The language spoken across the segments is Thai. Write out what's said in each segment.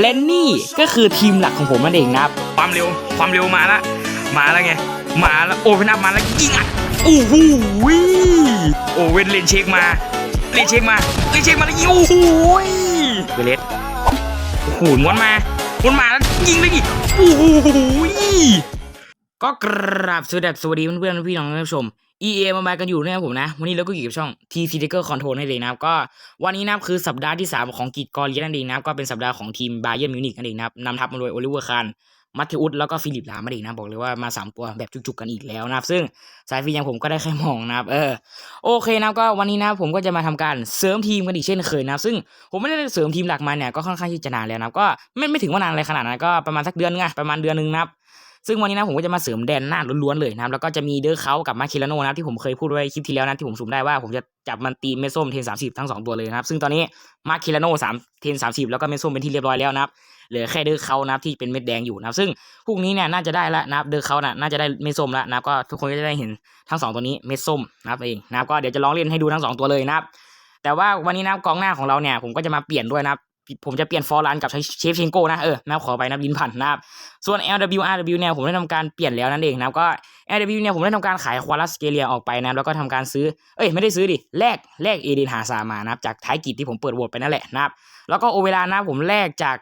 และนี่ก็คือทีมหลักของผมนั่นเองนะครับ ความเร็วความเร็วมาละมาแล้วไง มาแล้วโอเวนอัพมาแล้วยิงอะโอ้โหโอเวนเลนเช็คมาเลนเช็คมาเลนเช็คมาแล้วยิงโอ้โหเวเลสโอ้โหม้วนมาม้วนมาแล้วยิงเลยดิโอ้โหก็กราบสวัสดีสวัสดีเพื่อนๆพี่น้องท่านผู้ชม EA มาบากันอยู่นะครับผมนะ วันนี้เราก็อยู่กับช่อง TC Tiger Control นั่นเองนะครับก็วันนี้นะครับคือสัปดาห์ที่ 3 ของกีดกอรีนั่นเองนะครับก็เป็นสัปดาห์ของทีมบาเยิร์นมิวนิกนั่นเองนะครับนำทัพมาโดยโอลิเวอร์คานมัตเทอุสแล้วก็ฟิลิปลามนั่นเองนะบอกเลยว่ามาสามตัวแบบจุกๆกันอีกแล้วนะครับ ซึ่งสายฟีอย่างผมก็ได้แค่มองนะครับเออโอเคนะครับก็วันนี้นะผมก็จะมาทำการเสริมทีมกันอีกเช่นเคยนะซึ่งผมไม่ได้เสริมทีมหลักมาเนี่ยก็ค่อนข้างที่จะนานแล้วนะก็ไม่ไม่ถึงว่านานอะไรขนาดนั้นก็ประมาณสักเดือนนึงประมาณเดือนนึงนะครับ ซึ่งวันนี้นะผมก็จะมาเสริมแดนหน้าล้วนๆเลยนะครับแล้วก็จะมีเดอร์เขากับมาคิลาโนนะที่ผมเคยพูดไว้คลิปที่แล้วนะที่ผมสุ่มได้ว่าผมจะจับมันตีเมส้มเทนสามสิบทั้งสองตัวเลยนะครับซึ่งตอนนี้มาคิลาโนสามเทนสามสิบแล้วก็เมส้มเป็นที่เรียบร้อยแล้วนะครับเหลือแค่เดอร์เขานะครับที่เป็นเม็ดแดงอยู่นะครับซึ่งพรุ่งนี้เนี่ยน่าจะได้ละนะครับเดอร์เขาน่ะน่าจะได้เม็ดส้มแล้วนะครับก็ทุกคนก็จะได้เห็นทั้งสองตัวนี้เม็ดส้มนะครับเองนะครับก็เดี๋ยวจะลองเล่นให้ดูทั้งสองตัวเลยนะครับแต่ว่าวันนี้นะกองหน้าของเราเนี่ยผมก็จะมาเปลี่ยนด้วยนะครับ ผมจะเปลี่ยนฟอร์ลันกับเชฟเชนโกนะเออนะครับขอไปนะบินผ่านนะครับส่วน LW RW เนี่ยผมได้ทำการเปลี่ยนแล้วนั่นเองนะครับก็ LW เนี่ยผมได้ทำการขายควาลัสเกเลียออกไปนะแล้วก็ทำการซื้อเอ้ยไม่ได้ซื้อดิแลกแลกเอเดนหาซามานะครับจากท้ายกิจที่ผมเปิดโหวตไปนั่นแหละนะครับแล้วก็โอเวลานะผมแลกจาก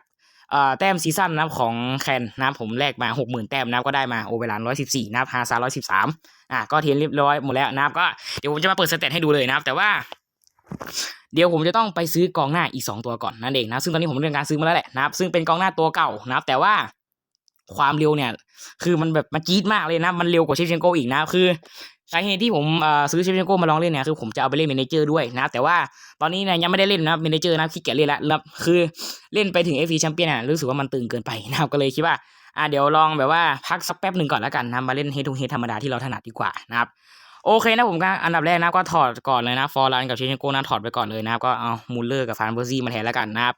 เอ่อแต้มซีซั่นนะของแคนนะผมแลกมา 60,000 แต้มนะก็ได้มาโอเวลา114นะครับฮาซา113อะก็เทียนเรียบร้อยหมดแล้วนะก็เดี๋ยวผมจะมาเปิดสเตตให้ดูเลยนะครับแต่ว่า เดี๋ยวผมจะต้องไปซื้อกองหน้าอีก 2 ตัวก่อนนั่นเองนะ ซึ่งตอนนี้ผมเรื่องการซื้อมาแล้วแหละนะครับ ซึ่งเป็นกองหน้าตัวเก่านะครับ แต่ว่าความเร็วเนี่ย คือมันแบบมันจี๊ดมากเลยนะ มันเร็วกว่าเชฟเชนโกอีกนะ คือสาเหตุที่ผมเอ่อซื้อเชฟเชนโกมาลองเล่นเนี่ยคือผมจะเอาไปเล่นเมนเจอร์ด้วยนะ แต่ว่าตอนนี้เนี่ยยังไม่ได้เล่นนะเมนเจอร์นะขี้เกียจเล่นแล้วแล้วคือเล่นไปถึงเอฟซีแชมเปี้ยนอะรู้สึกว่ามันตึงเกินไปนะครับก็เลยคิดว่าอะเดี๋ยวลองแบบว่าพักสักแป๊บหนึ่งก่อนแล้วกันนะมาเล่นเฮดทูเฮดธรรมดาที่เราถนัดดีกว่านะครับ โอเคนะผมก็อันดับแรกนะก็ถอดก่อนเลยนะฟอร์ลันกับเชนโกนะถอดไปก่อนเลยนะครับก็เอามูลเลอร์กับฟานเบอร์ซี่มาแทนแล้วกันนะครับ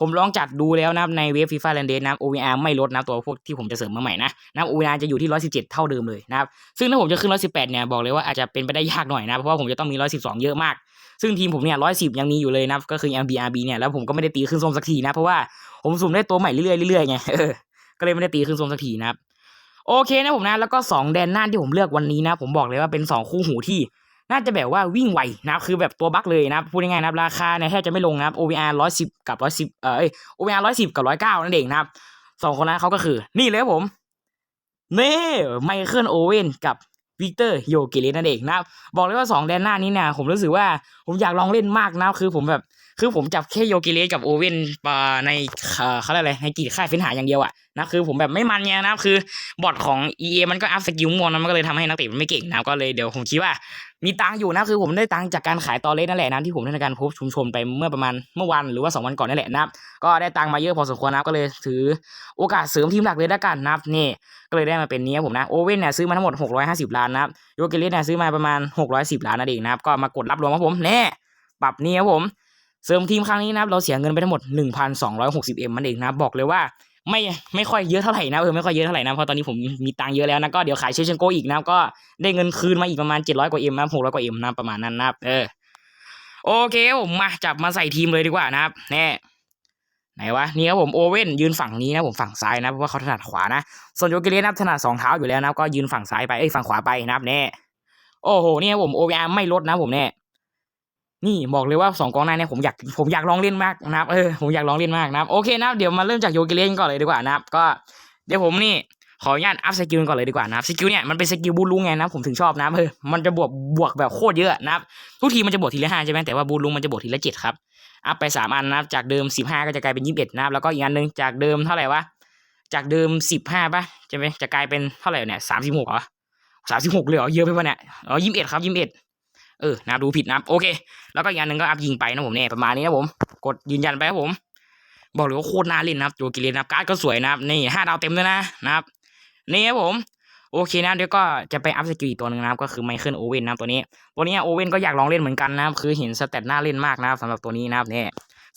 ผมลองจัดดูแล้วนะครับในเว็บฟีฟ่าแลนเดนนะครับ OVR ไม่ลดนะตัวพวกที่ผมจะเสริมมาใหม่นะนะครับ OVR จะอยู่ที่ 117 เท่าเดิมเลยนะครับซึ่งถ้าผมจะขึ้น 118 เนี่ยบอกเลยว่าอาจจะเป็นไปได้ยากหน่อยนะ เพราะว่าผมจะต้องมี 112 เยอะมาก ซึ่งทีมผมเนี่ย 110 ยังมีอยู่เลยนะครับก็คือ MBRB เนี่ยแล้วผมก็ไม่ได้ตีขึ้นส้มสักทีนะเพราะว่าผมสุ่มได้ตัวใหม่เรื่อยๆเรื่อยๆไงก็เลยไม่ได้ตีขึ้นส้มสักทีนะครับ โอเคนะผมนะ แล้วก็ 2 แดนหน้าที่ผมเลือกวันนี้นะ ผมบอกเลยว่าเป็น 2 คู่หูที่ น่าจะแบบว่าวิ่งไวนะคือแบบตัวบั๊กเลยนะพูดง่ายๆนะราคาเนี่ยแทบจะไม่ลงนะครับ OVR 110 กับ 110 เอ่อเอ้ย OVR 110 กับ 109 นั่นเองนะครับสองคนนั้นเขาก็คือ นี่เลยผมนี่ไมเคิลโอเว่นกับวิกเตอร์โยเกเรสนั่นเองนะครับบอกเลยว่า 2 แดนหน้านี้เนี่ยผมรู้สึกว่าผมอยากลองเล่นมากนะคือผมแบบ คือผมจับแค่โยเกเรสกับโอเว่นมาในเอ่อเขาเรียกอะไรในกีดค่ายเฟ้นหาอย่างเดียวอะนะคือผมแบบไม่มันไงนะคือบอทของ EA มันก็อัพสกิลมอนมันก็เลยทำให้นักเตะมันไม่เก่งนะก็เลยเดี๋ยวผมคิดว่า มีตังอยู่นะคือผมได้ตังจากการขายตอเลสนั่นแหละนะที่ผมได้ในการพสต์ชุมชนไปเมื่อประมาณเมื่อวันหรือว่าสองวันก่อนนั่นแหละนะก็ได้ตังมาเยอะพอสมควรนะก็เลยถือโอกาสเสริมทีมหลักเลยล้กันนะนี่ก็เลยได้มาเป็นนี้ผมนะโอเว่นเนี่ยซื้อมาทั้งหมด 650 ล้านนะโยเกเลสเนี่ยซื้อมาประมาณ 610 ล้านนั่นเองนะก็มากดรับรวมครับผมแน่ปรับนี่ครับผม เสริมทีมครั้งนี้นะครับเราเสียเงินไปทั้งหมด 1,260 m มันเองนะบอกเลยว่าไม่ไม่ค่อยเยอะเท่าไหร่นะเออไม่ค่อยเยอะเท่าไหร่นะเพราะตอนนี้ผมมีตังค์เยอะแล้วนะก็เดี๋ยวขายเชเชนโกอีกนะก็ได้เงินคืนมาอีกประมาณ 700 กว่า m นะ600 กว่า m นะประมาณนั้นนะเออโอเคผมมาจับมาใส่ทีมเลยดีกว่านะครับแน่ไหนวะนี่ครับผมโอเว่นยืนฝั่งนี้นะผมฝั่งซ้ายนะเพราะว่าเขาถนัดขวานะส่วนโยเกเรนับถนัดสองเท้าอยู่แล้วนะก็ยืนฝั่งซ้ายไปเอ้ยฝั่งขวาไปนะครับแน่โอ้โหเนี่ยผม OVR ไม่ลดนะผมแน่ นี่บอกเลยว่าสองกองหน้าเนี่ยผมอยากผมอยากลองเล่นมากนะครับเออผมอยากลองเล่นมากนะครับโอเคนะครับเดี๋ยวมาเริ่มจากโยเกเรนก่อนเลยดีกว่านะครับก็เดี๋ยวผมนี่ขออนุญาตอัพสกิลก่อนเลยดีกว่านะครับสกิลเนี่ยมันเป็นสกิลบูลุงไงนะผมถึงชอบนะเออมันจะบวกบวกแบบโคตรเยอะนะครับทุกทีมันจะบวกทีละห้าใช่ไหมแต่ว่าบูลุงมันจะบวกทีละเจ็ดครับอัพไปสามอันนะครับจากเดิมสิบห้าก็จะกลายเป็นยี่สิบเอ็ดนะครับแล้วก็อีกอันหนึ่งจากเดิมเท่าไหร่วะจากเดิมสิบห้าป่ะใช่ไหมจะกลายเป็นเท่าไหร่เนี่ยสามสิบหกเหรอสามสิบหกเลยเหรอเยอะไปปะเนี่ยอ๋อยี่สิบเอ็ดครับยี่สิบเอ็ด เออนะครับดูผิดนะครับโอเค แล้วก็อีกอันหนึ่งก็อัพยิงไปนะผมเนี่ยประมาณนี้นะผม กดยืนยันไปครับผม บอกเลยว่าโคตรน่าเล่นนะครับโจกิเลนนะครับการ์ดก็สวยนะครับนี่ห้าดาวเต็มเลยนะนะครับนี่ครับผมโอเคนะเดี๋ยวก็จะไปอัพสกิลอีกตัวหนึ่งนะครับก็คือไมเคิลโอเว่นนะตัวนี้ตัวนี้โอเว่นก็อยากลองเล่นเหมือนกันนะครับคือเห็นสเตตน่าเล่นมากนะครับสำหรับตัวนี้นะครับเนี่ย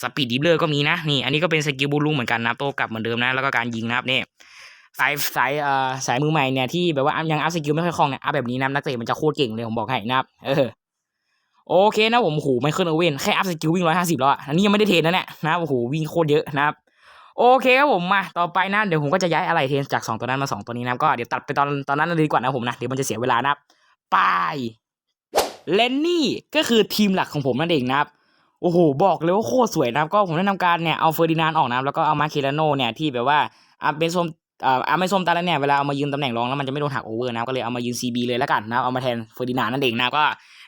สปีดดิฟเลอร์ก็มีนะนี่อันนี้ก็เป็นสกิลบูลูเหมือนกันนะโตกลับเหมือนเดิมนะแล้วก็การยิงนะครับนี่สายสายเอ่อสายมือใหม่เนี่ยที่แบบว่ายังอัพสกิลไม่ค่อยคล่องเนี่ยอัพแบบนี้นะนักเตะมันจะโคตรเก่งเลยผมบอกให้นะครับเออ โอเคนะผมโอ้โหไมเคิลโอเว่นแค่อัพสกิลวิ่งร้อยห้าสิบแล้วอะอันนี้ยังไม่ได้เทรนนะเนี่ยนะโอ้โหวิ่งโคตรเยอะนะครับโอเคครับผมมาต่อไปนะเดี๋ยวผมก็จะย้ายอะไรเทนจากสองตัวนั้นมาสองตัวนี้นะก็เดี๋ยวตัดไปตอนตอนนั้นเลยดีกว่านะผมนะเดี๋ยวมันจะเสียเวลานะไปเลนนี่ก็คือทีมหลักของผมนั่นเองนะครับโอ้โหบอกเลยว่าโคตรสวยนะครับก็ผมได้ทำการเนี่ยเอาเฟอร์ดินานด์ออกนะครับแล้วก็เอามาเคลาโนเนี่ยที่แบบว่าอาเป็นส้มอ่ออาไม่ส้มตาแล้วเนี่ยเวลาเอามายืนตำแหน่งรองแล้วมันจะไม่โดนหักโอเวอร์นะก็เลยเอามายืน CB เลยแล้วกันนะเอามาแทนเฟอร์ดินานนั่นเองนะก็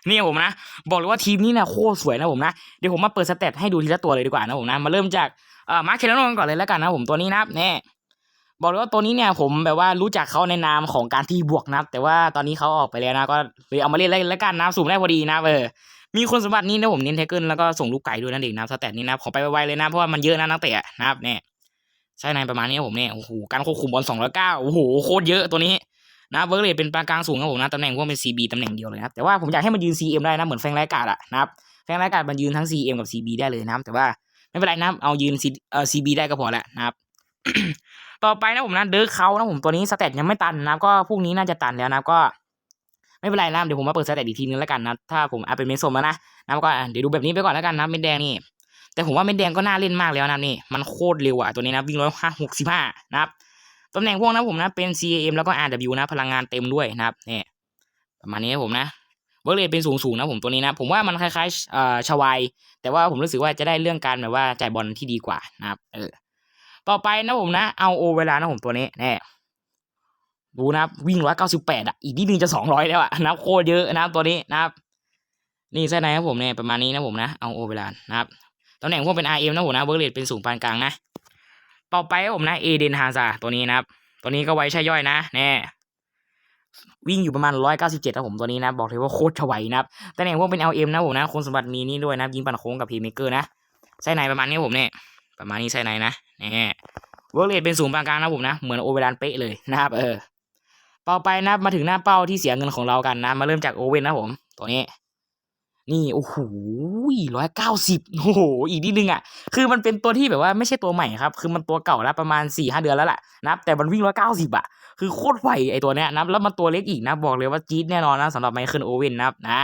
นี่ผมนะ บอกเลยว่าทีมนี้นี่ยโคตรสวยนะผมนะ เดี๋ยวผมมาเปิดสเตตให้ดูทีละตัวเลยดีกว่านะผมนะ มาเริ่มจากเอ่อมาร์คเคลโนกันก่อนเลยแล้วกันนะผมตัวนี้นะแน่บอกเลยว่าตัวนี้เนี่ยผมแบบว่ารู้จักเขาในนามของการที่บวกนะครับ แต่ว่าตอนนี้เขาออกไปแล้วนะก็เลยเอามาเล่นแล้วกันนะสุ่มได้พอดีนะเออมีคุณสมบัตินี้นะผมเน้นเทเกิลแล้วก็ส่งลูกไก่ด้วยนั่นเองนะสแตทนี้นะขอไปไวๆเลยนะเพราะว่ามันเยอะนะนักเตะนะครับเนี่ยใช่ในประมาณนี้ผมเนี่ยโอ้โหการควบคุมบอลสองร้อยเก้าโอ้โหโคตรเยอะตัวนี้ นะเวิร์กเลยเป็นปานกลางสูงครับผมนะตำแหน่งพวกเป็น CB ตำแหน่งเดียวเลยนะครับแต่ว่าผมอยากให้มันยืน CM ได้นะเหมือนแฟงไรกาดอะนะครับแฟงไรกาดมันยืนทั้ง CM กับ CB ได้เลยนะครับแต่ว่าไม่เป็นไรนะเอายืน C เอ่อ CB ได้ก็พอแล้วนะครับต่อไปนะผมนะเดิร์กเขานะผมตัวนี้สเตตยังไม่ตันนะครับก็พรุ่งนี้น่าจะตันแล้วนะก็ไม่เป็นไรนะเดี๋ยวผมมาเปิดสเตตอีกทีนึงแล้วกันนะถ้าผมเอาเป็นเมนสมแล้วนะนะก็เดี๋ยวดูแบบนี้ไปก่อนแล้วกันนะเม็ดแดงนี่แต่ผมว่าเม็ดแดงก็น่าเล่นมากแล้วนะนี่มันโคตรเร็วอะตัวนี้นะวิ่งร้อยห้าหกสิบห้านะครับ ตำแหน่งพวกนะผมนะเป็น CAM แล้วก็ RW นะ พลังงานเต็มด้วยนะครับนี่ประมาณนี้นะผมนะเวิร์กเรทเป็นสูงสูงนะผมตัวนี้นะ ผมว่ามันคล้ายๆเอ่อชวายแต่ว่าผมรู้สึกว่าจะได้เรื่องการแบบว่าจ่ายบอลที่ดีกว่านะครับเออต่อไปนะผมนะเอาโอเวลานะผมตัวนี้แน่ดูนะวิ่งร้อยเก้าสิบแปดอะอีกนิดนึงจะสองร้อยแล้วอะนับโคตรเยอะนะครับตัวนี้นะครับ นี่ไส้ในครับผมเนี่ยประมาณนี้นะผมนะเอาโอเวลานะครับตำแหน่งพวกเป็น RM นะผมนะเวิร์กเรทเป็นสูงปานกลางนะ ต่อไปผมนะเอเดนฮาซาตัวนี้นะครับ ตัวนี้ก็ไว้ใช่ย่อยนะแน่วิ่งอยู่ประมาณร้อยเก้าสิบเจ็ดนะผมตัวนี้นะ บอกเลยว่าโคตรฉวยนะครับตำแหน่งพวกเป็น LM นะผมนะคุณสมบัติมีนี่ด้วยนะยิงปั่นโค้งกับพีเมเกอร์นะไส้ในประมาณนี้ผมเนี่ยประมาณนี้ไส้ในนะนี่เวิร์กเรทเป็นสูงปานกลางนะผมนะ เหมือนโอเวลานเป๊ะเลยนะครับเออต่อไปนะมาถึงหน้าเป้าที่เสียเงินของเรากันนะ มาเริ่มจากโอเว่นนะผม ตัวนี้ นี่โอ้โหร้อยเก้าสิบโอ้โหอีกนิดนึงอะ คือมันเป็นตัวที่แบบว่าไม่ใช่ตัวใหม่ครับ คือมันตัวเก่าแล้วประมาณสี่ห้าเดือนแล้วแหละนะแต่มันวิ่งร้อยเก้าสิบอะ คือโคตรไวไอตัวเนี้ยนะแล้วมันตัวเล็กอีกนะบอกเลยว่าจี๊ดแน่นอนนะสำหรับไมเคิลโอเว่นนะครับนะ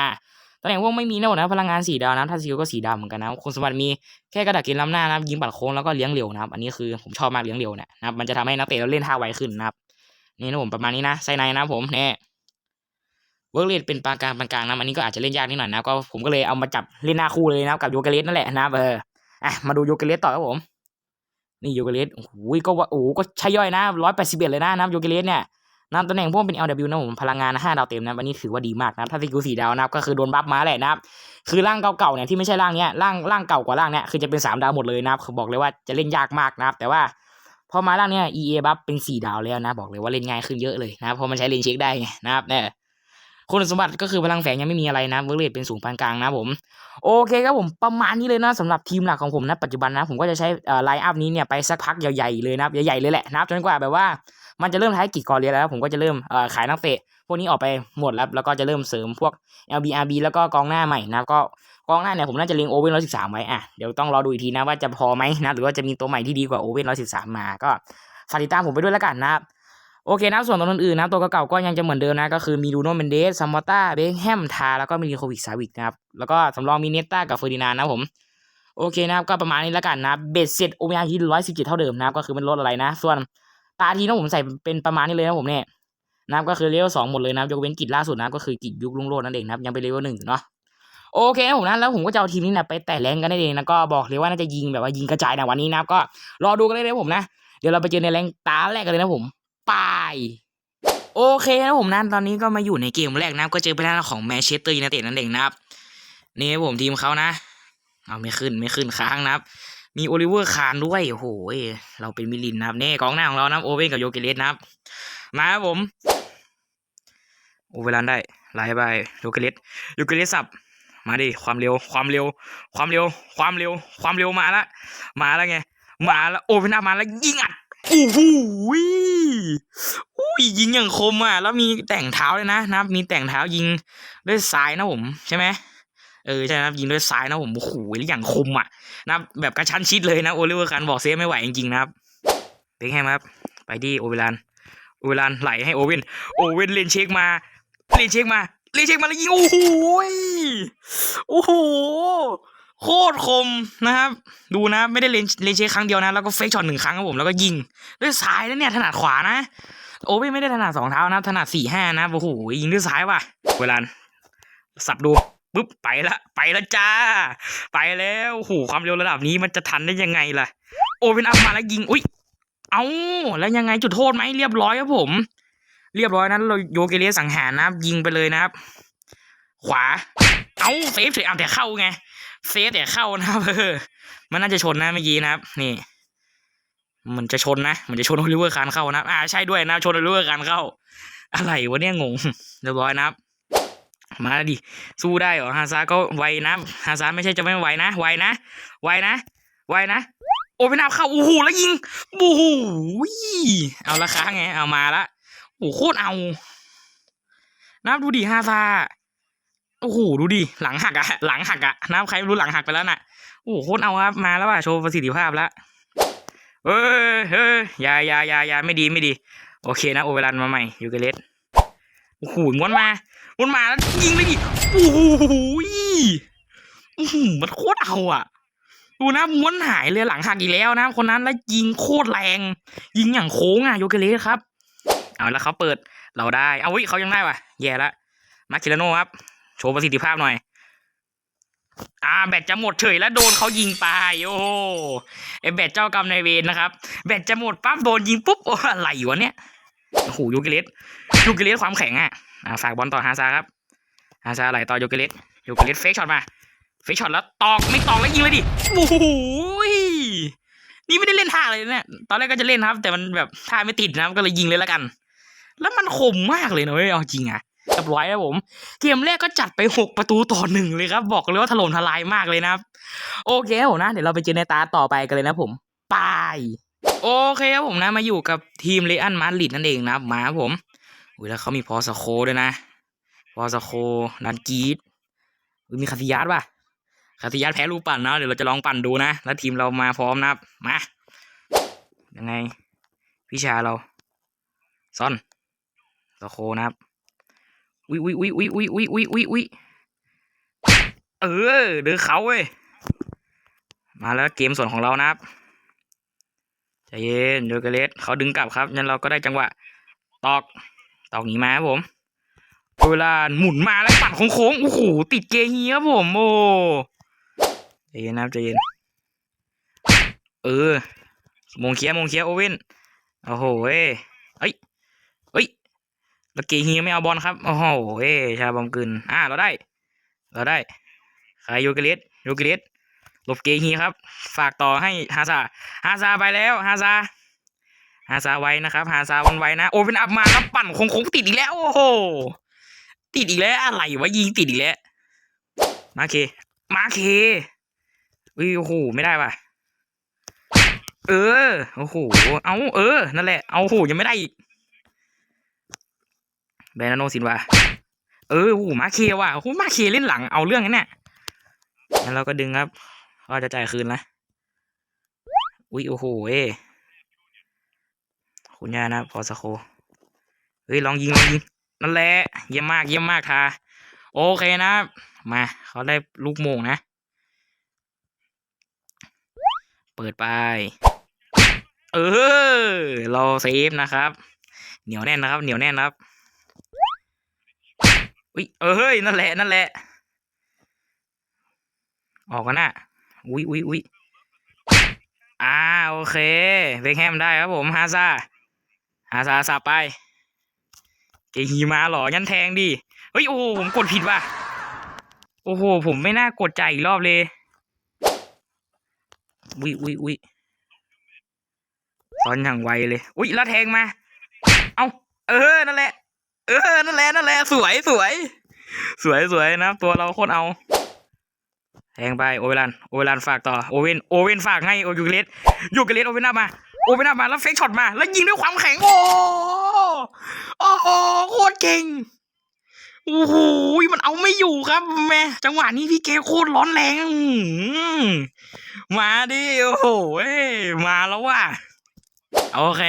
ตำแหน่งพวกไม่มีนะนะพลังงานสีดาวนะถ้าซิลก็สีดำเหมือนกันนะคุณสมบัติมีแค่กระดาษกณฑ์ล้ำหน้านะยิงปัดโค้งแล้วก็เลี้ยงเร็วนะครับอันนี้คือผมชอบมากเลี้ยงเร็วเนี่ยนะครับมันจะทำให้นักเตะเราเล่นท่าไวขึ้นนะครับนี่นะผมประมาณนี้นะไซในนะผมเนี่ย เวิร์กเลนเป็นปานกลางปานกลางนะอันนี้ก็อาจจะเล่นยากนิดหน่อยนะก็ผมก็เลยเอามาจับเล่นหน้าคู่เลยนะครับกับโยเกเลสนั่นแหละนะครับเอออะมาดูโยเกเลสต่อครับผมนี่โยเกเลสโอ้โหก็ว่าโอ้ก็ใช่ย่อยนะร้อยแปดสิบเอ็ดเลยนะนะโยเกเลสเนี่ยนะครับตำแหน่งพวกเป็น LW นะผมพลังงานห้าดาวเต็มนะอันนี้ถือว่าดีมากนะถ้าสกิลสี่ดาวนะก็คือโดนบัฟมาแหละนะคือร่างเก่าๆเนี่ยที่ไม่ใช่ร่างเนี้ยร่างร่างเก่ากว่าร่างเนี้ยคือจะเป็นสามดาวหมดเลยนะคือบอกเลยว่าจะเล่นยากมากนะครับแต่ว่าพอมาร่างเนี้ย EA บัฟเป็นสี่ดาวแล้วนะ บอกเลยว่าเล่นง่ายขึ้นเยอะเลยนะเพราะมันใช้เลนเช็คได้ไงนะครับเนี่ย คุณสมบัติก็คือพลังแฝงยังไม่มีอะไรนะเวิร์เรทเป็นสูงปานกลางนะผม โอเคครับผมประมาณนี้เลยนะสำหรับทีมหลักของผมนะปัจจุบันนะผมก็จะใช้ไลน์อัพนี้เนี่ยไปสักพักใหญ่ๆเลยนะใหญ่ๆเลยแหละนะจนกว่าแบบว่ามันจะเริ่มท้ายกิจกรเรียนแล้ว ผมก็จะเริ่มขายนักเตะพวกนี้ออกไปหมดแล้วแล้วก็จะเริ่มเสริมพวก LBRB แล้วก็กองหน้าใหม่นะก็กองหน้าเนี่ยผมน่าจะเล็งโอเว่นร้อยสิบสามไว้อะเดี๋ยวต้องรอดูอีกทีนะว่าจะพอไหมนะหรือว่าจะมีตัวใหม่ที่ดีกว่าโอเว่นร้อยสิบสามมาก็ฝากติดตามผมไปด้วยแล้วกันนะครับ โอเคนะส่วนตัวอื่นๆนะตัวเก่าๆก็ยังจะเหมือนเดิมนะ ก็คือมีดูโนเมนเดสซัมมอต้าเบคแฮมทาแล้วก็มีโควิกซาวิกนะครับ แล้วก็สำรองมีเนต้ากับเฟอร์ดินานนะผม โอเคนะครับ ก็ประมาณนี้แล้วกันนะเบ็ดเสร็จโอเมก้าฮีร้อยสิบเจ็ดเท่าเดิมนะครับ ก็คือมันลดอะไรนะ ส่วนตาทีนะผมใส่เป็นประมาณนี้เลยนะผมเนี่ยนะก็คือเลเวลสองหมดเลยนะยกเว้นกิจล่าสุดนะก็คือกิจยุคลุงโรดนั่นเองนะยังเป็นเลเวลหนึ่งเนาะโอเคนะผมนะแล้วผมก็จะเอาทีมนี้นะไปแต่แรงกันได้เองนะก็บอกเลยว่าน่าจะยิงแบบว่ายิงกระจายในวันนี้นะก็รอดูกันเลยนะผมนะเดี๋ยวเราไปเจอในแรงตาแรกกันเลยนะผม ไปโอเคนะผมนะตอนนี้ก็มาอยู่ในเกมแรกนะก็เจอไปแล้วของแมนเชสเตอร์ยูไนเต็ดนั่นเองนะครับนี่ผมทีมเขานะ เอาไม่ขึ้นไม่ขึ้นค้างนะครับ มีโอลิเวอร์คานด้วยโอ้โหเราเป็นมิลินนะครับนี่กองหน้าของเรานะโอเว่นกับโยเกเลสนะครับ มาครับผมโอเวลันได้ไล่ไปโยเกเลสโยเกเลสสับมาดิความเร็วความเร็ว ความเร็ว ความเร็ว ความเร็วมาละมาแล้วไง มาแล้วโอเวนอัพมาแล้วยิงอัด โอ้โหอุ้ยยิงอย่างคมอะ แล้วมีแต่งเท้าเลยนะนะครับมีแต่งเท้ายิงด้วยซ้ายนะผมใช่ไหมเออใช่นะครับยิงด้วยซ้ายนะผมโอ้โหอย่างคมอะนะแบบกระชั้นชิดเลยนะโอลิเวอร์คันบอกเซฟไม่ไหวจริงๆนะครับเป็นไงครับ ไปที่โอเวลานโอเวลานไหลให้โอเว่นโอเว่นเลนเช็คมาเลนเช็คมาเลนเช็คมาแล้วยิงโอ้โหโอ้โห โคตรคมนะครับ ดูนะ ไม่ได้เลนเลนเชคครั้งเดียวนะ แล้วก็เฟกช็อตหนึ่งครั้งครับผม แล้วก็ยิง ด้วยซ้ายแล้วเนี่ย ถนัดขวานะ โอ้ไม่ได้ถนัดสองเท้านะ ถนัดสี่ห้านะ โอ้โห ยิงด้วยซ้ายว่ะ เวลาสับดูปุ๊บไปละไปละจ้า ไปแล้วโอ้โหความเร็วระดับนี้มันจะทันได้ยังไงล่ะ โอเป็นอัพมาแล้วยิง อุ้ย เอาแล้วยังไงจุดโทษไหมเรียบร้อยครับผม เรียบร้อยนั้นเราโยเกเรสสังหารนะครับ ยิงไปเลยนะครับ ขวา เอาเซฟเฉยเอาแต่เข้าไง เซฟแต่เข้านะครับเออมันน่าจะชนนะเมื่อกี้นะครับ นี่ มันจะชนนะ มันจะชนโอลิเวอร์คานเข้านะอ่าใช่ด้วยนะชนโอลิเวอร์คานเข้า อะไรวะเนี่ยงงเรียบร้อยนะครับ มาดิสู้ได้เหรอฮาซาก็ไวนะฮาซาไม่ใช่จะไม่ไวนะไวนะไวนะไวนะโอ้ไปนับเข้าโอ้โหแล้วยิงโอ้โหเอาละค้าไงเอามาละโอ้โหโคตรเอานับดูดิฮาซา โอ้โหดูดิหลังหักอะหลังหักอะนับใครไม่รู้หลังหักไปแล้วน่ะโอ้โหโคตรเอาครับมาแล้วว่ะโชว์ประสิทธิภาพแล้วเฮ้ยเฮ้ยยายายายาไม่ดีไม่ดี โอเคนะโอเวรันมาใหม่ยูเกเลสโอ้โหม้วนมาม้วนมาแล้วยิงเลยดิโอ้โหโอ้โหมันโคตรเอาอะ ดูนะม้วนหายเลยหลังหักอีกแล้วนะ คนนั้นแล้วยิงโคตรแรง ยิงอย่างโค้งอะโยเกเลสครับ เอาแล้วเขาเปิดเราได้ เอาเฮ้ยเขายังได้ว่ะแย่ละมาคิลาโนครับ โชว์ประสิทธิภาพหน่อย อ่า แบตจะหมดเฉยแล้วโดนเขายิงไปโอ้ไอแบตเจ้ากรรมนายเวรนะครับ แบตจะหมดปั๊บโดนยิงปุ๊บโอ้อะไรวะเนี่ยโอ้โหโยเกเลสยเกเลสความแข็งอะอ่าฝากบอลต่อฮาซาครับฮาซาไหลต่อยเกเลสยเกเลสเฟกช็อตมาเฟกช็อตแล้วตอกไม่ตอกแล้วยิงเลยดิโอ้โหยนี่ไม่ได้เล่นท่าเลยเนี่ยตอนแรกก็จะเล่นครับ แต่มันแบบท่าไม่ติดนะก็เลยยิงเลยแล้วกัน แล้วมันคมมากเลยนะเว้ยเอาจริงอะ เรียบร้อยครับผม เกมแรกก็จัดไปหกประตูต่อหนึ่งเลยครับ บอกเลยว่าถล่มทลายมากเลยนะครับโอเคผมนะ เดี๋ยวเราไปเจอในตาต่อไปกันเลยนะผมไปโอเคครับผมนะมาอยู่กับทีมเลอันมาดริดนั่นเองนะมาผมอุ้ยแล้วเขามีพอสโคด้วยนะ พอสโคนันกีดมีคาซิยัสป่ะคาซิยัสแพ้ลูกปั่นนะเดี๋ยวเราจะลองปั่นดูนะ แล้วทีมเรามาพร้อมนะครับมายังไง พี่ชาเรา ซ่อนตะโคนะครับ อุ้ยอุ้ยอุ้ยอุ้ยอุ้ยอุ้ยอุ้ยอุ้ยอุ้ยเออเดือเขาเว้ยมาแล้วเกมส่วนของเรานะครับใจเย็นโยเกเลสเขาดึงกลับครับงั้นเราก็ได้จังหวะ ตอกตอกหนีมาครับผมเวลาหมุนมาแล้วปั่นโค้งๆโอ้โหติดเกฮีครับผมโอ้ใจเย็นนะครับใจเย็นเออมงเคียมงเคียโอเว่นโอ้โหเอ้ยเอ้ยเอ้ย แล้วเกฮีไม่เอาบอลครับ โอ้โหเอ้ชาบอมกึนอ่าเราได้ เราได้ใครโยเกเลสโยเกเลสหลบเกฮีครับ ฝากต่อให้ฮาซาฮาซาไปแล้วฮาซาฮาซาไว้นะครับฮาซาวันไว้นะ โอเป็นอัพมาแล้วปั่นโค้งติดอีกแล้ว โอ้โห ติดอีกแล้วอะไรวะยิงติดอีกแล้ว มาเค มาเคอุ้ยโอ้โหไม่ได้ว่ะ เออ โอ้โห เอาเออ นั่นแหละ เอาโอ้โหยังไม่ได้อีก แบรนาโนซินวาเออโอ้มาเคว่ะโอ้มาเคเล่นหลังเอาเรื่องนั้นเนี่ยงั้นเราก็ดึงครับก็จะจ่ายคืนนะอุ้ยโอ้โหเอ้คุณย่านะ พอสโคเฮ้ยลองยิงลองยิงนั่นแหละเยี่ยมมากเยี่ยมมากทาโอเคนะมาเขาได้ลูกโมงนะ เปิดไป เออ เราเซฟนะครับ เหนียวแน่นนะครับ เหนียวแน่นนะครับ อุ้ยเออเฮ้ยนั่นแหละนั่นแหละ ออกกันนะอุ้ยอุ้ยอุ้ยอ่าโอเคเบคแฮมได้ครับผมฮาซาฮาซาสับไปเกฮีมาหรอยันแทงดิเฮ้ยโอ้ผมกดผิดว่ะโอ้โห ผมไม่น่ากดใจอีกรอบเลยอุ้ยอุ้ยอุ้ยตอนอย่างไวเลย อุ้ยแล้วแทงมา เอาเออ นั่นแหละ เออ นั่นแหละ นั่นแหละ สวยสวย สวยสวยนะ ตัวเราโคตรเอา แทงไป โอเวลัน โอเวลันฝากต่อ โอเวน โอเวนฝากให้ โอยูเกเลสยูเกเลสโอเวนอัพมา โอเวนอัพมา แล้วเฟกช็อตมา แล้วยิงด้วยความแข็ง โอ้โอ้โห โคตรเก่ง โอ้โห มันเอาไม่อยู่ครับแม่จังหวะนี้พี่เกโคตรร้อนแรง มาดิ โอ้โห มาแล้วว่ะ โอเค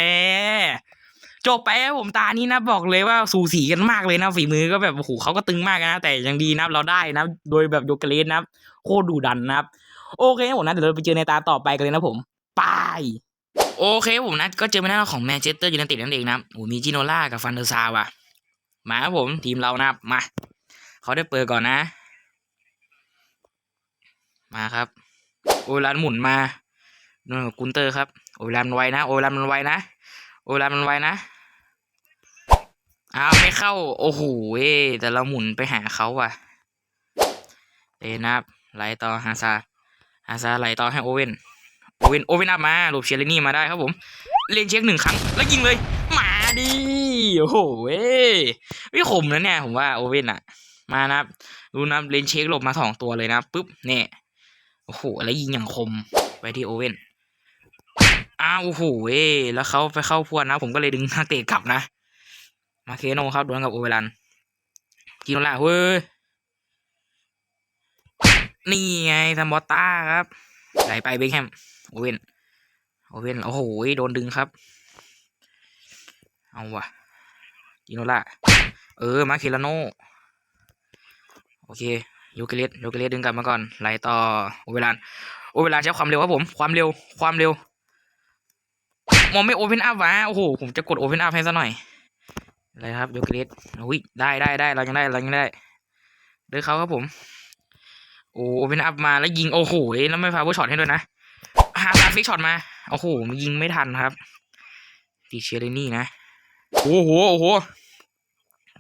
จบไปครับผมตานี้นะบอกเลยว่าสูสีกันมากเลยนะฝีมือก็แบบโอ้โหเขาก็ตึงมากนะ แต่ยังดีนะเราได้นะโดยแบบโยเกเลสนะโคตรดุดันนะครับโอเคผมนะเดี๋ยวเราไปเจอในตาต่อไปกันเลยนะผมไปโอเคผมนะก็เจอในหน้าของแมนเชสเตอร์ยูไนเต็ดนั่นเองนะโอ้มีจิโนล่ากับฟันเดอร์ซาว่ะมาครับผมทีมเรานะมาเขาได้เปิดก่อนนะ มาครับ โอรันหมุนมานู่นกุนเตอร์ครับ โอรันมันไวนะ โอรันมันไวนะ โอรันมันไวนะ อ้าวไม่เข้า โอ้โหเว้แต่เราหมุนไปหาเขาว่ะเตะนะครับไหลต่อฮาซาฮาซาไหลต่อให้โอเว่นโอเว่นโอเว่นอัพมาหลบเชลนี่มาได้ครับผม เลนเช็คหนึ่งครั้ง แล้วยิงเลย มาดิโอ้โหเว้ยไม่ขมนะเนี่ยผมว่าโอเว่นอะมานะรับดูนะเลนเช็คหลบมาสองตัวเลยนะปุ๊บเนี่ยโอ้โหแล้วยิงอย่างคมไปที่โอเว่นอ้าวโอ้โหเว้ยแล้วเขาไปเข้าพวนนะ ผมก็เลยดึงนักเตะกลับนะ มาเคโนครับดวลกับโอเวลันกินละเว้ยนี่ไงซัมบอต้าครับไหลไปเบคแฮมโอเว่นโอเว่นโอ้โหโดนดึงครับ เอาวะกินละเออมาเคลาโนโอเคโยเกเลสโยเกเลสดึงกลับมาก่อนไหลต่อโอเวลันโอเวลาใช้ความเร็วครับผมความเร็วความเร็วมองไม่โอเพนอัพวะโอ้โหผมจะกดโอเพนอัพให้ซะหน่อย อะไรครับโยเกเลสอุ้ยได้ได้ได้เรายังได้เรายังได้เดินเขาครับผม โอ้โอเพนอัพมาแล้วยิงโอ้โหแล้วไม่พาผู้ช็อตให้ด้วยนะฮาซาฟิกช็อตมาโอ้โหมันยิงไม่ทันครับติเชอร์เรนี่นะโอ้โหโอ้โห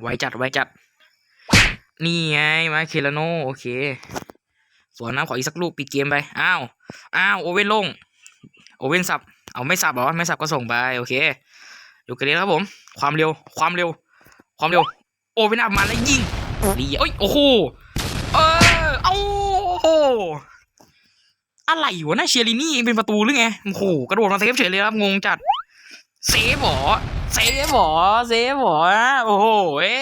ไวจัดไวจัด นี่ไงมาเคลาโนโอเคสวนน้ำขออีกสักลูกปิดเกมไปอ้าวอ้าวโอเว่นลงโอเว่นสับเอาไม่สับหรอไม่สับก็ส่งไปโอเค อยู่กันเลยครับผม ความเร็ว ความเร็ว ความเร็ว โอเว่นอัพมาแล้วยิงดีเอ้ย โอ้โห เออ เอาโอ้โหอะไรวะน่าเชียรินี่เองเป็นประตูหรือไง โอ้โห กระโดดมาเซฟเฉยเลยครับ งงจัด เซฟหรอ เซฟหรอ เซฟหรอ โอ้โห เอ้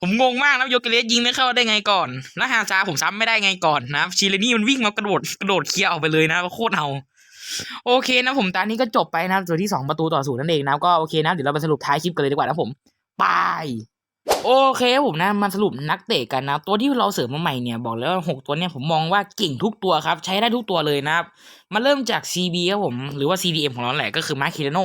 ผมงงมากนะโยเกเรสยิงไม่เข้าได้ไงก่อนแล้วฮาซาผมซ้ำไม่ได้ไงก่อนนะชิเลนี่มันวิ่งมากระโดดกระโดดเคลียร์ออกไปเลยนะโคตรเอา โอเคนะผมตอนนี้ก็จบไปนะครัวที่สองประตูต่อศูนย์นั่นเองนะก็โอเคนะเดี๋ยวเราไปสรุปท้ายคลิปกันเลยดีกว่านะผมไปโอเคผมนะมาสรุปนักเตะกันนะ ตัวที่เราเสริมมาใหม่เนี่ยบอกแล้วว่าหกตัวเนี่ยผมมองว่าเก่งทุกตัวครับ ใช้ได้ทุกตัวเลยนะครับ มาเริ่มจาก CB ครับผมหรือว่า CDM ของเราแหละก็คือมาร์คิเลโน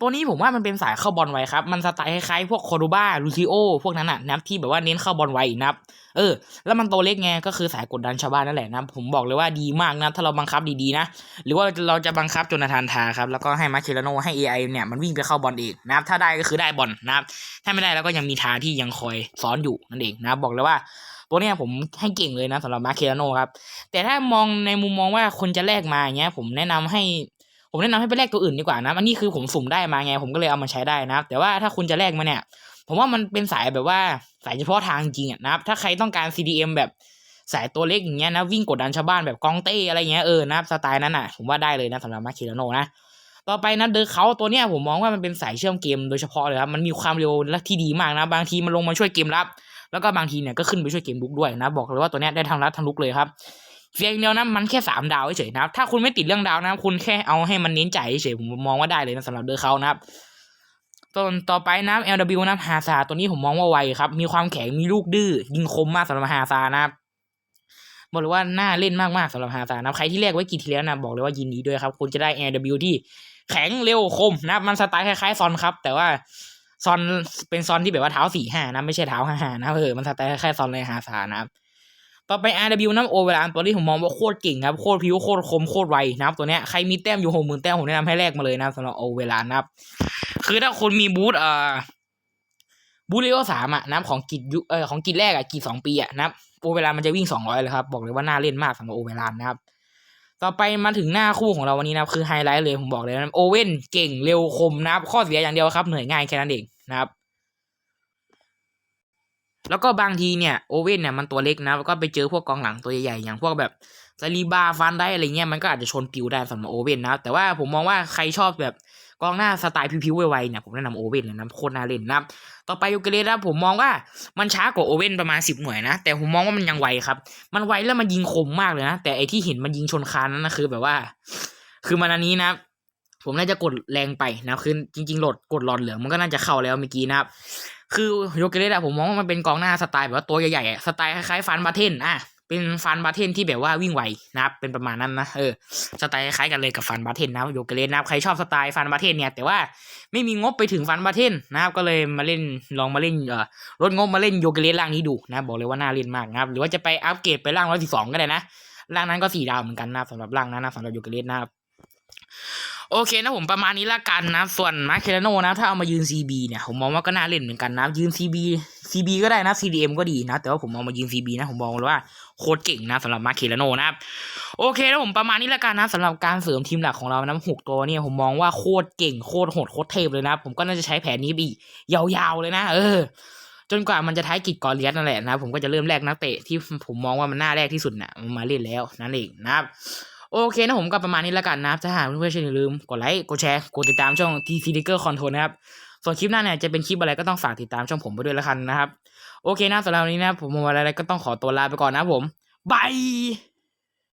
ตัวนี้ผมว่ามันเป็นสายเข้าบอลไวครับ มันสไตล์คล้ายๆพวกโคโดบ้าลูซิโอพวกนั้นอะนะครับที่แบบว่าเน้นเข้าบอลไวนะครับ เออ แล้วมันตัวเล็กไงก็คือสายกดดันชาวบ้านนั่นแหละนะผมบอกเลยว่าดีมากนะถ้าเราบังคับดีๆนะหรือว่าเราจะบังคับจนาธานทาครับแล้วก็ให้มาเคลาโนให้ AI เนี่ยมันวิ่งไปเข้าบอลเองนะครับถ้าได้ก็คือได้บอลนะครับถ้าไม่ได้แล้วก็ยังมีทาที่ยังคอยซ้อนอยู่นั่นเองนะบอกเลยว่าตัวเนี้ยผมให้เก่งเลยนะสำหรับมาเคลาโนครับแต่ถ้ามองในมุมมองว่าคนจะแลกมาอย่างเงี้ย ผมแนะนำให้ผมแนะนำให้ไปแลกตัวอื่นดีกว่านะอันนี้คือผมสุ่มได้มาไง ผมก็เลยเอามาใช้ได้นะแต่ว่าถ้าคุณจะแลกมาเนี่ย ผมว่ามันเป็นสายแบบว่าสายเฉพาะทางจริงอะนะครับ ถ้าใครต้องการ CDM แบบสายตัวเล็กอย่างเงี้ยนะวิ่งกดดันชาวบ้านแบบกองเต้อะไรเงี้ยเออนะครับสไตล์นั้นอะผมว่าได้เลยนะสำหรับมาคิราโนนะต่อไปนะเดอร์เขาตัวเนี้ยผมมองว่ามันเป็นสายเชื่อมเกมโดยเฉพาะเลยครับมันมีความเร็วและที่ดีมากนะบางทีมันลงมาช่วยเกมรับ แล้วก็บางทีเนี่ยก็ขึ้นไปช่วยเกมบุกด้วยนะ บอกเลยว่าตัวเนี้ยได้ทั้งรับทั้งลุกเลยครับเพียงเดียวนะมันแค่สามดาวเฉยๆนะครับถ้าคุณไม่ติดเรื่องดาวนะคุณแค่เอาให้มันเน้นใจเฉยผมมองว่าได้เลยนะสำหรับเดอเขานะครับ ตัวต่อไปนะ LW นะฮาซาตัวนี้ผมมองว่าไวครับ มีความแข็งมีลูกดื้อยิงคมมากสำหรับฮาซานะครับบอกเลยว่าน่าเล่นมากๆสำหรับฮาซานะใครที่แลกไว้กี่ทีแล้วนะบอกเลยว่ายินดีด้วยครับ คุณจะได้ LW ที่แข็งเร็วคมนะมันสไตล์คล้ายๆซอนครับ แต่ว่าซอนเป็นซอนที่แบบว่าเท้าสี่ห้านะไม่ใช่เท้าห้าห้านะเออมันสไตล์คล้ายๆซอนเลยฮาซานะครับ ต่อไป RW น้ำโอเวลาตัวนี้ผมมองว่าโคตรเก่งครับ โคตรพิวโคตรคมโคตรไวนะครับตัวเนี้ยใครมีแต้มอยู่หกหมื่นแต้มผมแนะนำให้แลกมาเลยนะสำหรับโอเวลานะครับ คือถ้าคนมีบูธเอ่อบูธเลโอสามอะนะครับของกิจยุเออของกิจแรกอะกิจสองปีอะนะครับโอเวลามันจะวิ่งสองร้อยเลยครับ บอกเลยว่าน่าเล่นมากสำหรับโอเวลานะครับ ต่อไปมาถึงหน้าคู่ของเราวันนี้นะครับคือไฮไลท์เลยผมบอกเลยนะโอเว่นเก่งเร็วคมนะครับข้อเสียอย่างเดียวครับเหนื่อยง่ายแค่นั้นเองนะครับ แล้วก็บางทีเนี่ยโอเว่นเนี่ยมันตัวเล็กนะแล้วก็ไปเจอพวกกองหลังตัวใหญ่ๆอย่างพวกแบบซาลีบาฟันได้อะไรเงี้ยมันก็อาจจะชนปิวได้สำหรับโอเว่นนะแต่ว่าผมมองว่าใครชอบแบบกองหน้าสไตล์พิวๆไวๆเนี่ยผมแนะนำโอเว่นเลยนะโคตรน่าเล่นนะต่อไปยูเกเรสนะผมมองว่ามันช้ากว่าโอเว่นประมาณสิบหน่วยนะ แต่ผมมองว่ามันยังไวครับ มันไวแล้วมันยิงคมมากเลยนะ แต่ไอที่เห็นมันยิงชนคานนั่นนะคือแบบว่า คือมันอันนี้นะผมน่าจะกดแรงไปนะคือจริงๆโหลดกดหลอดเหลืองมันก็น่าจะเข้าแล้วเมื่อกี้นะครับ คือโยเกเรสอะผมมองว่ามันเป็นกองหน้าสไตล์แบบว่าตัวใหญ่ๆสไตล์คล้ายๆฟันบาเทนอะเป็นฟันบาเทนที่แบบว่าวิ่งไวนะครับเป็นประมาณนั้นนะเออสไตล์คล้ายกันเลยกับฟันบาเทนนะโยเกเลสนะครับใครชอบสไตล์ฟันบาเทนเนี่ยแต่ว่าไม่มีงบไปถึงฟันบาเทนนะครับก็เลยมาเล่นลองมาเล่นเอ่อลดงบมาเล่นโยเกเลสร่างนี้ดูนะบอกเลยว่าน่าเล่นมากนะครับหรือว่าจะไปอัปเกรดไปร่างร้อยสิบสองก็ได้นะร่างนั้นก็สี่ดาวเหมือนกันนะสำหรับร่างนั้นนะสำหรับโยเกเลสนะครับ โอเคนะผมประมาณนี้ละกันนะ ส่วนมาเคลโนนะถ้าเอามายืน CB เนี่ย ผมมองว่าก็น่าเล่นเหมือนกันนะยืน CB CB ก็ได้นะ CDM ก็ดีนะ แต่ว่าผมเอามายืน CB นะผมมองเลยว่าโคตรเก่งนะสำหรับมาเคลโนนะครับโอเคแล้วผมประมาณนี้ละกันนะสำหรับการเสริมทีมหลักของเรานะหกตัวเนี่ยผมมองว่าโคตรเก่งโคตรโหดโคตรเทพเลยนะผมก็น่าจะใช้แผนนี้ไปอีกยาวๆเลยนะ เออจนกว่ามันจะท้ายกิจกอเลียสนั่นแหละนะผมก็จะเริ่มแรกนักเตะที่ผมมองว่ามันน่าแรกที่สุดนะมาเล่นแล้วนั่นเองนะครับ โอเคนะผมก็ประมาณนี้แล้วกันนะครับ ถ้าหากเพื่อนๆอย่าลืมกดไลค์กดแชร์กดติดตามช่องทีซีดิเกอร์คอนโทรนะครับ ส่วนคลิปหน้าเนี่ยจะเป็นคลิปอะไรก็ต้องฝากติดตามช่องผมไปด้วยละกันนะครับ โอเคนะสำหรับวันนี้นะผมหมาอะไรก็ต้องขอตัวลาไปก่อนนะผมบาย